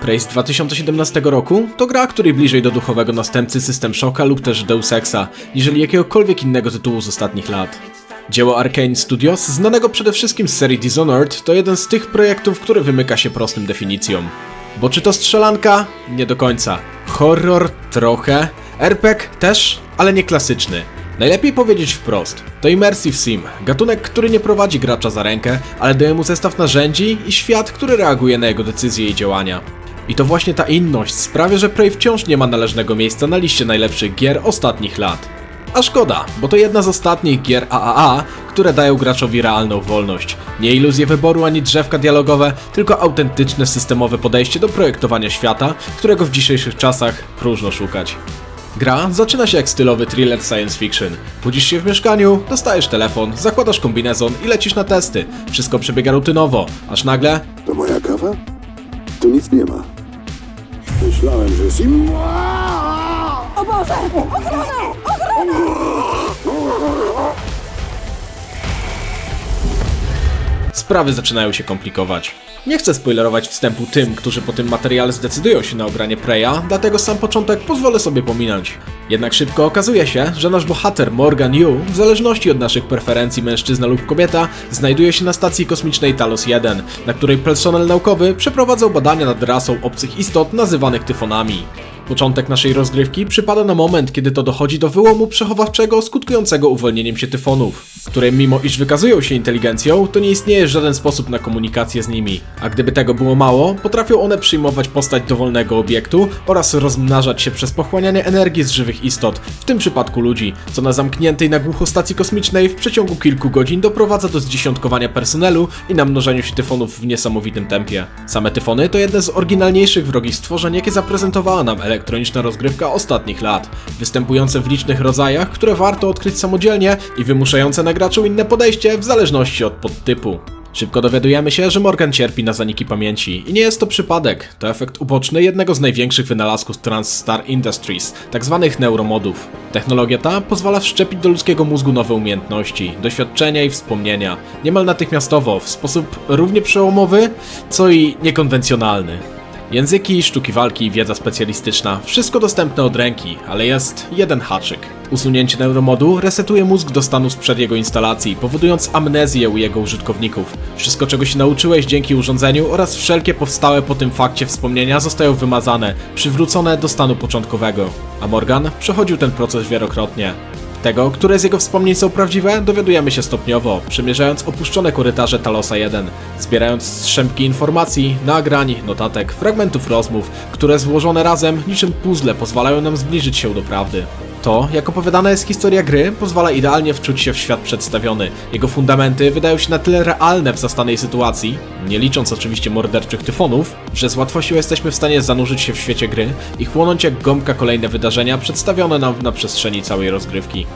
Prey z 2017 roku to gra, której bliżej do duchowego następcy System Shocka lub też Deus Exa, niżeli jakiegokolwiek innego tytułu z ostatnich lat. Dzieło Arkane Studios, znanego przede wszystkim z serii Dishonored, to jeden z tych projektów, który wymyka się prostym definicjom. Bo czy to strzelanka? Nie do końca. Horror? Trochę. RPG? Też, ale nie klasyczny. Najlepiej powiedzieć wprost. To Immersive Sim, gatunek, który nie prowadzi gracza za rękę, ale daje mu zestaw narzędzi i świat, który reaguje na jego decyzje i działania. I to właśnie ta inność sprawia, że Prey wciąż nie ma należnego miejsca na liście najlepszych gier ostatnich lat. A szkoda, bo to jedna z ostatnich gier AAA, które dają graczowi realną wolność. Nie iluzje wyboru ani drzewka dialogowe, tylko autentyczne systemowe podejście do projektowania świata, którego w dzisiejszych czasach próżno szukać. Gra zaczyna się jak stylowy thriller science fiction. Budzisz się w mieszkaniu, dostajesz telefon, zakładasz kombinezon i lecisz na testy. Wszystko przebiega rutynowo, aż nagle To moja kawa? Tu nic nie ma. Myślałem, że sim... O Boże! Ochrona! sprawy zaczynają się komplikować. Nie chcę spoilerować wstępu tym, którzy po tym materiale zdecydują się na ogranie Preya, dlatego sam początek pozwolę sobie pominąć. Jednak szybko okazuje się, że nasz bohater Morgan Yu, w zależności od naszych preferencji mężczyzna lub kobieta, znajduje się na stacji kosmicznej Talos 1, na której personel naukowy przeprowadzał badania nad rasą obcych istot nazywanych tyfonami. Początek naszej rozgrywki przypada na moment, kiedy to dochodzi do wyłomu przechowawczego skutkującego uwolnieniem się tyfonów, które mimo iż wykazują się inteligencją, to nie istnieje żaden sposób na komunikację z nimi. A gdyby tego było mało, potrafią one przyjmować postać dowolnego obiektu oraz rozmnażać się przez pochłanianie energii z żywych istot, w tym przypadku ludzi, co na zamkniętej na głucho stacji kosmicznej w przeciągu kilku godzin doprowadza do zdziesiątkowania personelu i namnożeniu się tyfonów w niesamowitym tempie. Same tyfony to jedne z oryginalniejszych wrogich stworzeń, jakie zaprezentowała nam elektroniczna rozgrywka ostatnich lat, występujące w licznych rodzajach, które warto odkryć samodzielnie i wymuszające na graczu inne podejście w zależności od podtypu. Szybko dowiadujemy się, że Morgan cierpi na zaniki pamięci i nie jest to przypadek, to efekt uboczny jednego z największych wynalazków TransStar Industries, tzw. neuromodów. Technologia ta pozwala wszczepić do ludzkiego mózgu nowe umiejętności, doświadczenia i wspomnienia, niemal natychmiastowo, w sposób równie przełomowy, co i niekonwencjonalny. Języki, sztuki walki wiedza specjalistyczna, wszystko dostępne od ręki, ale jest jeden haczyk. Usunięcie neuromodu resetuje mózg do stanu sprzed jego instalacji, powodując amnezję u jego użytkowników. Wszystko czego się nauczyłeś dzięki urządzeniu oraz wszelkie powstałe po tym fakcie wspomnienia zostają wymazane, przywrócone do stanu początkowego. A Morgan przechodził ten proces wielokrotnie. Tego, które z jego wspomnień są prawdziwe, dowiadujemy się stopniowo, przemierzając opuszczone korytarze Talosa 1, zbierając strzępki informacji, nagrań, notatek, fragmentów rozmów, które złożone razem niczym puzzle pozwalają nam zbliżyć się do prawdy. To, jak opowiadana jest historia gry, pozwala idealnie wczuć się w świat przedstawiony. Jego fundamenty wydają się na tyle realne w zastanej sytuacji, nie licząc oczywiście morderczych tyfonów, że z łatwością jesteśmy w stanie zanurzyć się w świecie gry i chłonąć jak gąbka kolejne wydarzenia przedstawione nam na przestrzeni całej rozgrywki.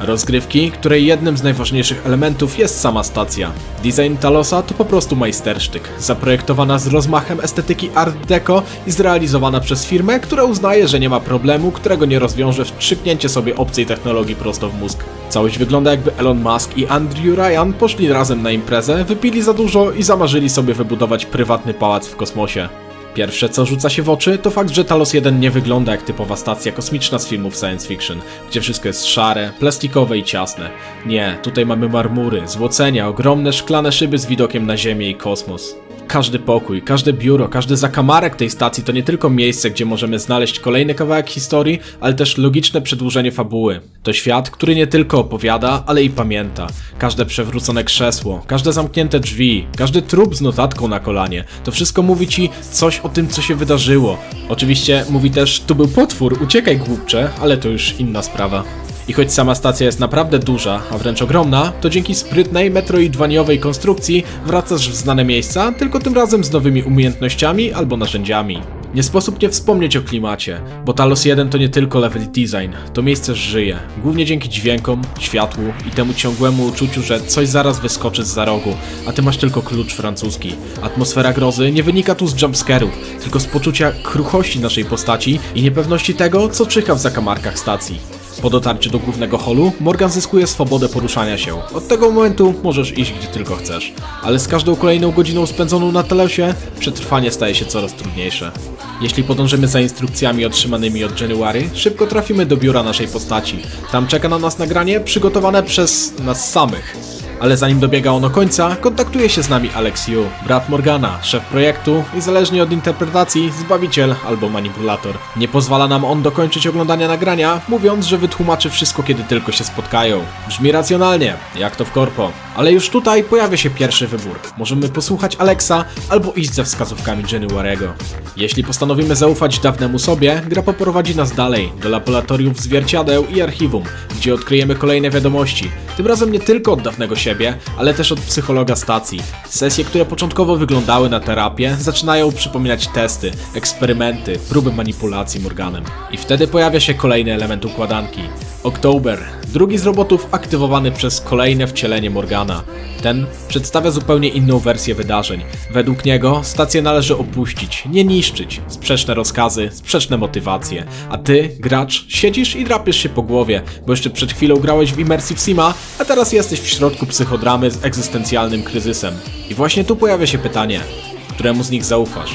Rozgrywki, której jednym z najważniejszych elementów jest sama stacja. Design Talosa to po prostu majstersztyk, zaprojektowana z rozmachem estetyki Art Deco i zrealizowana przez firmę, która uznaje, że nie ma problemu, którego nie rozwiąże wstrzyknięcie sobie obcej technologii prosto w mózg. Całość wygląda jakby Elon Musk i Andrew Ryan poszli razem na imprezę, wypili za dużo i zamarzyli sobie wybudować prywatny pałac w kosmosie. Pierwsze, co rzuca się w oczy, to fakt, że Talos 1 nie wygląda jak typowa stacja kosmiczna z filmów science fiction, gdzie wszystko jest szare, plastikowe i ciasne. Nie, tutaj mamy marmury, złocenia, ogromne szklane szyby z widokiem na Ziemię i kosmos. Każdy pokój, każde biuro, każdy zakamarek tej stacji to nie tylko miejsce, gdzie możemy znaleźć kolejny kawałek historii, ale też logiczne przedłużenie fabuły. To świat, który nie tylko opowiada, ale i pamięta. Każde przewrócone krzesło, każde zamknięte drzwi, każdy trup z notatką na kolanie, to wszystko mówi ci coś o tym, co się wydarzyło. Oczywiście mówi też, tu był potwór, uciekaj głupcze, ale to już inna sprawa. I choć sama stacja jest naprawdę duża, a wręcz ogromna, to dzięki sprytnej, metroidwaniowej konstrukcji wracasz w znane miejsca, tylko tym razem z nowymi umiejętnościami albo narzędziami. Nie sposób nie wspomnieć o klimacie, bo Talos 1 to nie tylko level design, to miejsce żyje, głównie dzięki dźwiękom, światłu i temu ciągłemu uczuciu, że coś zaraz wyskoczy z za rogu, a ty masz tylko klucz francuski. Atmosfera grozy nie wynika tu z jumpscarów, tylko z poczucia kruchości naszej postaci i niepewności tego, co czyha w zakamarkach stacji. Po dotarciu do głównego holu, Morgan zyskuje swobodę poruszania się. Od tego momentu możesz iść gdzie tylko chcesz. Ale z każdą kolejną godziną spędzoną na telesie, przetrwanie staje się coraz trudniejsze. Jeśli podążymy za instrukcjami otrzymanymi od January, szybko trafimy do biura naszej postaci. Tam czeka na nas nagranie przygotowane przez nas samych. Ale zanim dobiega ono końca, kontaktuje się z nami Alex Yu, brat Morgana, szef projektu i zależnie od interpretacji, zbawiciel albo manipulator. Nie pozwala nam on dokończyć oglądania nagrania, mówiąc, że wytłumaczy wszystko kiedy tylko się spotkają. Brzmi racjonalnie, jak to w korpo. Ale już tutaj pojawia się pierwszy wybór. Możemy posłuchać Alexa albo iść ze wskazówkami January'ego. Jeśli postanowimy zaufać dawnemu sobie, gra poprowadzi nas dalej, do laboratoriów zwierciadeł i archiwum, gdzie odkryjemy kolejne wiadomości. Tym razem nie tylko od dawnego siebie, ale też od psychologa stacji. Sesje, które początkowo wyglądały na terapię, zaczynają przypominać testy, eksperymenty, próby manipulacji Morganem. I wtedy pojawia się kolejny element układanki. Oktober, drugi z robotów aktywowany przez kolejne wcielenie Morgana. Ten przedstawia zupełnie inną wersję wydarzeń. Według niego stację należy opuścić, nie niszczyć. Sprzeczne rozkazy, sprzeczne motywacje. A ty, gracz, siedzisz i drapiesz się po głowie, bo jeszcze przed chwilą grałeś w Immersive Sima, a teraz jesteś w środku psychodramy z egzystencjalnym kryzysem. I właśnie tu pojawia się pytanie, któremu z nich zaufasz?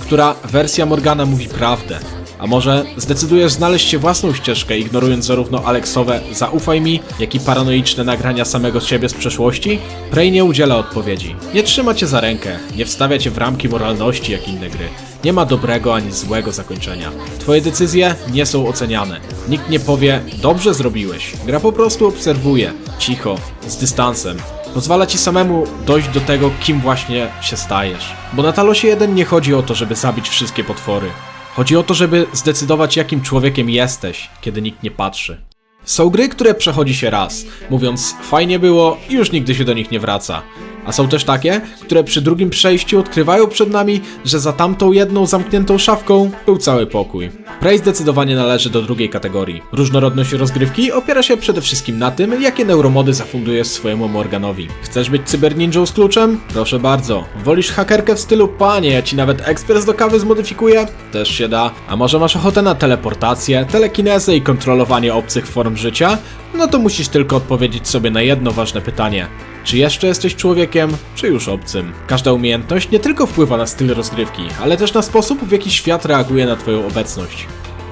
Która wersja Morgana mówi prawdę? A może zdecydujesz znaleźć się własną ścieżkę, ignorując zarówno Aleksowe zaufaj mi, jak i paranoiczne nagrania samego siebie z przeszłości? Prey nie udziela odpowiedzi. Nie trzyma cię za rękę, nie wstawia cię w ramki moralności jak inne gry. Nie ma dobrego ani złego zakończenia. Twoje decyzje nie są oceniane. Nikt nie powie, dobrze zrobiłeś. Gra po prostu obserwuje, cicho, z dystansem. Pozwala ci samemu dojść do tego, kim właśnie się stajesz. Bo na Talosie 1 nie chodzi o to, żeby zabić wszystkie potwory. Chodzi o to, żeby zdecydować, jakim człowiekiem jesteś, kiedy nikt nie patrzy. Są gry, które przechodzi się raz, mówiąc fajnie było i już nigdy się do nich nie wraca. A są też takie, które przy drugim przejściu odkrywają przed nami, że za tamtą jedną zamkniętą szafką był cały pokój. Prey zdecydowanie należy do drugiej kategorii. Różnorodność rozgrywki opiera się przede wszystkim na tym, jakie neuromody zafundujesz swojemu Morganowi. Chcesz być cyberninją z kluczem? Proszę bardzo. Wolisz hakerkę w stylu panie, ja ci nawet ekspres do kawy zmodyfikuję? Też się da. A może masz ochotę na teleportację, telekinezę i kontrolowanie obcych form życia? No to musisz tylko odpowiedzieć sobie na jedno ważne pytanie. Czy jeszcze jesteś człowiekiem, czy już obcym? Każda umiejętność nie tylko wpływa na styl rozgrywki, ale też na sposób, w jaki świat reaguje na Twoją obecność.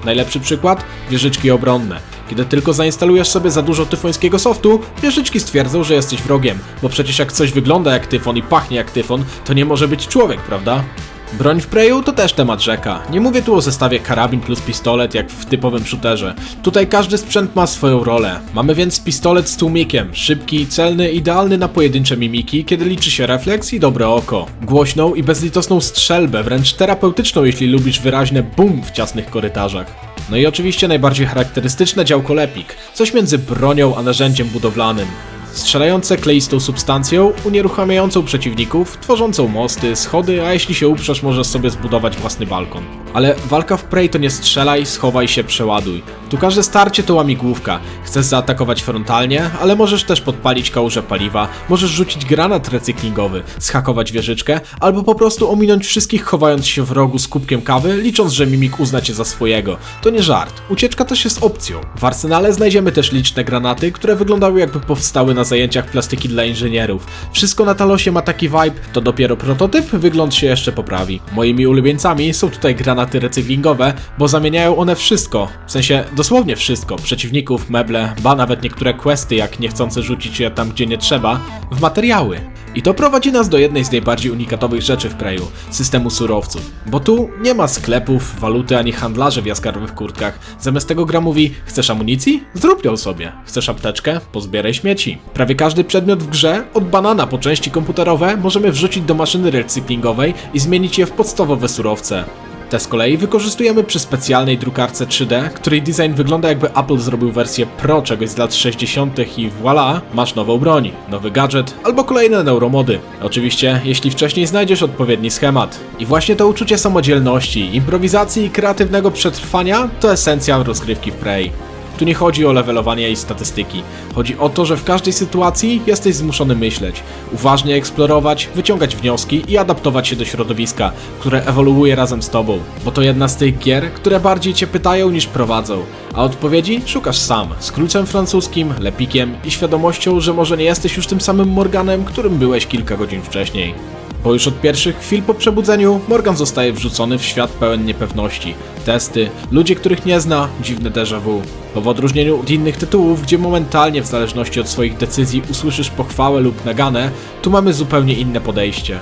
Najlepszy przykład? Wieżyczki obronne. Kiedy tylko zainstalujesz sobie za dużo tyfońskiego softu, wieżyczki stwierdzą, że jesteś wrogiem, bo przecież jak coś wygląda jak tyfon i pachnie jak tyfon, to nie może być człowiek, prawda? Broń w Preju to też temat rzeka. Nie mówię tu o zestawie karabin plus pistolet jak w typowym shooterze. Tutaj każdy sprzęt ma swoją rolę. Mamy więc pistolet z tłumikiem, szybki, celny, idealny na pojedyncze mimiki, kiedy liczy się refleks i dobre oko. Głośną i bezlitosną strzelbę, wręcz terapeutyczną, jeśli lubisz wyraźne BUM w ciasnych korytarzach. No i oczywiście najbardziej charakterystyczne działko lepik, coś między bronią a narzędziem budowlanym. Strzelające kleistą substancją, unieruchamiającą przeciwników, tworzącą mosty, schody, a jeśli się uprzesz, możesz sobie zbudować własny balkon. Ale walka w Prey to nie strzelaj, schowaj się, przeładuj. Tu każde starcie to łamigłówka. Chcesz zaatakować frontalnie, ale możesz też podpalić kałużę paliwa, możesz rzucić granat recyklingowy, schakować wieżyczkę, albo po prostu ominąć wszystkich chowając się w rogu z kubkiem kawy, licząc, że mimik uzna cię za swojego. To nie żart. Ucieczka też jest opcją. W arsenale znajdziemy też liczne granaty, które wyglądały jakby powstały na zajęciach plastyki dla inżynierów. Wszystko na Talosie ma taki vibe, to dopiero prototyp, wygląd się jeszcze poprawi. Moimi ulubieńcami są tutaj granaty recyklingowe, bo zamieniają one wszystko, w sensie dosłownie wszystko, przeciwników, meble, ba nawet niektóre questy, jak niechcące rzucić je tam gdzie nie trzeba, w materiały. I to prowadzi nas do jednej z najbardziej unikatowych rzeczy w Preju systemu surowców. Bo tu nie ma sklepów, waluty ani handlarzy w jaskarnych kurtkach. Zamiast tego gra mówi: Chcesz amunicji? Zrób ją sobie. Chcesz apteczkę? Pozbieraj śmieci. Prawie każdy przedmiot w grze, od banana po części komputerowe, możemy wrzucić do maszyny recyklingowej i zmienić je w podstawowe surowce. Te z kolei wykorzystujemy przy specjalnej drukarce 3D, której design wygląda jakby Apple zrobił wersję Pro czegoś z lat 60. i voilà, masz nową broń, nowy gadżet albo kolejne neuromody. Oczywiście, jeśli wcześniej znajdziesz odpowiedni schemat. I właśnie to uczucie samodzielności, improwizacji i kreatywnego przetrwania to esencja rozgrywki w Prey. Tu nie chodzi o levelowanie i statystyki. Chodzi o to, że w każdej sytuacji jesteś zmuszony myśleć, uważnie eksplorować, wyciągać wnioski i adaptować się do środowiska, które ewoluuje razem z tobą. Bo to jedna z tych gier, które bardziej cię pytają niż prowadzą, a odpowiedzi szukasz sam, z kluczem francuskim, lepikiem i świadomością, że może nie jesteś już tym samym Morganem, którym byłeś kilka godzin wcześniej. Bo już od pierwszych chwil po przebudzeniu Morgan zostaje wrzucony w świat pełen niepewności. Testy, ludzie, których nie zna, dziwne déjà vu. Bo w odróżnieniu od innych tytułów, gdzie momentalnie w zależności od swoich decyzji usłyszysz pochwałę lub naganę, tu mamy zupełnie inne podejście.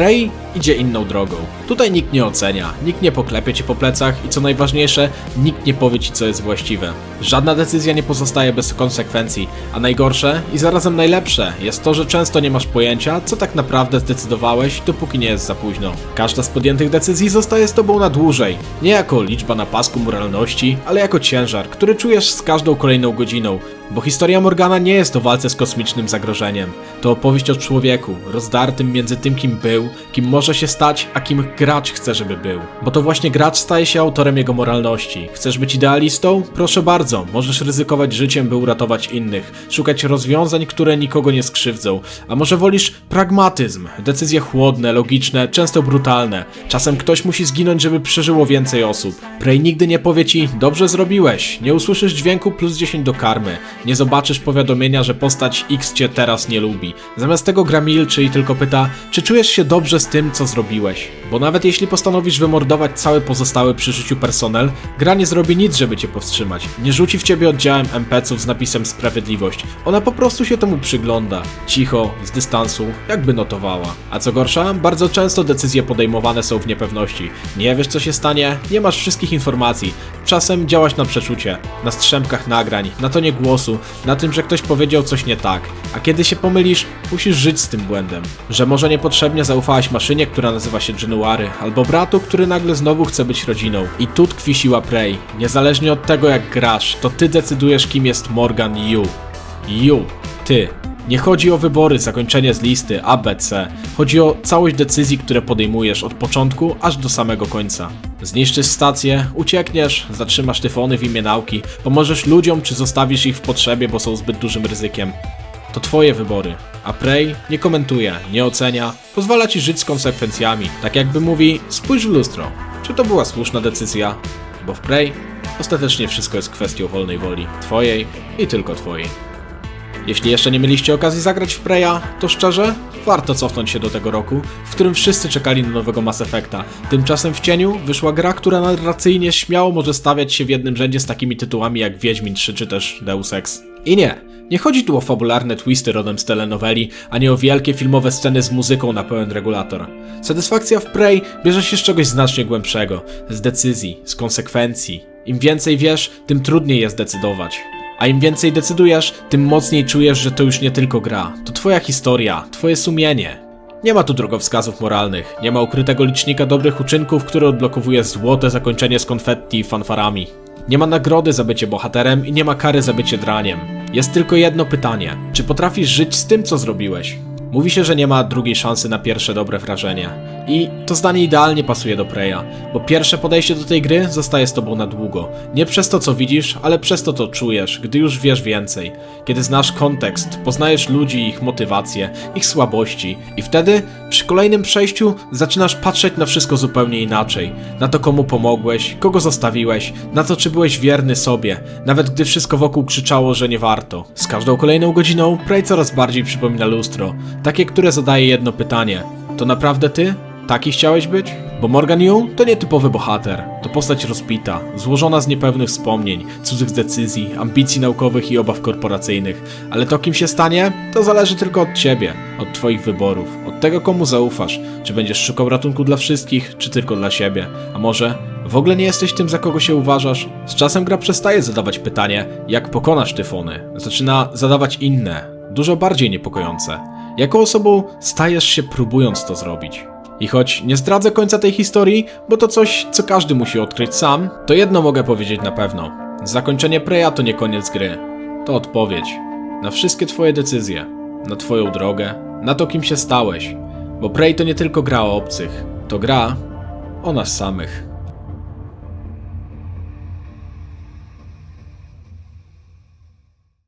Prey idzie inną drogą. Tutaj nikt nie ocenia, nikt nie poklepie cię po plecach i co najważniejsze, nikt nie powie ci co jest właściwe. Żadna decyzja nie pozostaje bez konsekwencji, a najgorsze i zarazem najlepsze jest to, że często nie masz pojęcia, co tak naprawdę zdecydowałeś, dopóki nie jest za późno. Każda z podjętych decyzji zostaje z tobą na dłużej. Nie jako liczba na pasku moralności, ale jako ciężar, który czujesz z każdą kolejną godziną, bo historia Morgana nie jest o walce z kosmicznym zagrożeniem. To opowieść o człowieku, rozdartym między tym, kim był, kim może się stać, a kim gracz chce, żeby był. Bo to właśnie gracz staje się autorem jego moralności. Chcesz być idealistą? Proszę bardzo, możesz ryzykować życiem, by uratować innych, szukać rozwiązań, które nikogo nie skrzywdzą. A może wolisz pragmatyzm, decyzje chłodne, logiczne, często brutalne. Czasem ktoś musi zginąć, żeby przeżyło więcej osób. Prey nigdy nie powie ci, dobrze zrobiłeś, nie usłyszysz dźwięku plus 10 do karmy, nie zobaczysz powiadomienia, że postać X cię teraz nie lubi. Zamiast tego gra milczy i tylko pyta, czy czujesz się dobrze z tym, co zrobiłeś. Bo nawet jeśli postanowisz wymordować cały pozostały przy życiu personel, gra nie zrobi nic, żeby cię powstrzymać. Nie rzuci w ciebie oddziałem NPC-ów z napisem Sprawiedliwość. Ona po prostu się temu przygląda. Cicho, z dystansu, jakby notowała. A co gorsza, bardzo często decyzje podejmowane są w niepewności. Nie wiesz, co się stanie, nie masz wszystkich informacji. Czasem działaś na przeczucie, na strzępkach nagrań, na tonie głosu, na tym, że ktoś powiedział coś nie tak. A kiedy się pomylisz, musisz żyć z tym błędem. Że może niepotrzebnie zaufałaś maszynie, która nazywa się January, albo bratu, który nagle znowu chce być rodziną. I tu tkwi siła Prey. Niezależnie od tego, jak grasz, to ty decydujesz, kim jest Morgan Yu. Yu. Ty. Nie chodzi o wybory, zakończenie z listy A, B, C. Chodzi o całość decyzji, które podejmujesz od początku aż do samego końca. Zniszczysz stację, uciekniesz, zatrzymasz tyfony w imię nauki, pomożesz ludziom czy zostawisz ich w potrzebie, bo są zbyt dużym ryzykiem. To twoje wybory. A Prey nie komentuje, nie ocenia, pozwala ci żyć z konsekwencjami. Tak jakby mówi, spójrz w lustro. Czy to była słuszna decyzja? Bo w Prey ostatecznie wszystko jest kwestią wolnej woli. Twojej i tylko twojej. Jeśli jeszcze nie mieliście okazji zagrać w Preya, to szczerze, warto cofnąć się do tego roku, w którym wszyscy czekali na nowego Mass Effecta. Tymczasem w cieniu wyszła gra, która narracyjnie śmiało może stawiać się w jednym rzędzie z takimi tytułami jak Wiedźmin 3 czy też Deus Ex. I nie, nie chodzi tu o fabularne twisty rodem z telenoweli, a nie o wielkie filmowe sceny z muzyką na pełen regulator. Satysfakcja w Prey bierze się z czegoś znacznie głębszego, z decyzji, z konsekwencji. Im więcej wiesz, tym trudniej jest decydować. A im więcej decydujesz, tym mocniej czujesz, że to już nie tylko gra. To twoja historia, twoje sumienie. Nie ma tu drogowskazów moralnych, nie ma ukrytego licznika dobrych uczynków, który odblokowuje złote zakończenie z konfetti i fanfarami. Nie ma nagrody za bycie bohaterem i nie ma kary za bycie draniem. Jest tylko jedno pytanie: czy potrafisz żyć z tym, co zrobiłeś? Mówi się, że nie ma drugiej szansy na pierwsze dobre wrażenie. I to zdanie idealnie pasuje do Preya, bo pierwsze podejście do tej gry zostaje z tobą na długo. Nie przez to, co widzisz, ale przez to, co czujesz, gdy już wiesz więcej. Kiedy znasz kontekst, poznajesz ludzi, ich motywacje, ich słabości i wtedy, przy kolejnym przejściu, zaczynasz patrzeć na wszystko zupełnie inaczej. Na to, komu pomogłeś, kogo zostawiłeś, na to, czy byłeś wierny sobie, nawet gdy wszystko wokół krzyczało, że nie warto. Z każdą kolejną godziną Prey coraz bardziej przypomina lustro, takie, które zadaje jedno pytanie. To naprawdę ty? Taki chciałeś być? Bo Morgan Yu to nietypowy bohater. To postać rozpita, złożona z niepewnych wspomnień, cudzych decyzji, ambicji naukowych i obaw korporacyjnych. Ale to kim się stanie, to zależy tylko od ciebie, od twoich wyborów, od tego komu zaufasz. Czy będziesz szukał ratunku dla wszystkich, czy tylko dla siebie. A może w ogóle nie jesteś tym, za kogo się uważasz? Z czasem gra przestaje zadawać pytanie, jak pokonasz tyfony. Zaczyna zadawać inne, dużo bardziej niepokojące. Jaką osobą stajesz się próbując to zrobić? I choć nie zdradzę końca tej historii, bo to coś, co każdy musi odkryć sam, to jedno mogę powiedzieć na pewno. Zakończenie Preya to nie koniec gry. To odpowiedź na wszystkie twoje decyzje, na twoją drogę, na to kim się stałeś. Bo Prey to nie tylko gra o obcych, to gra o nas samych.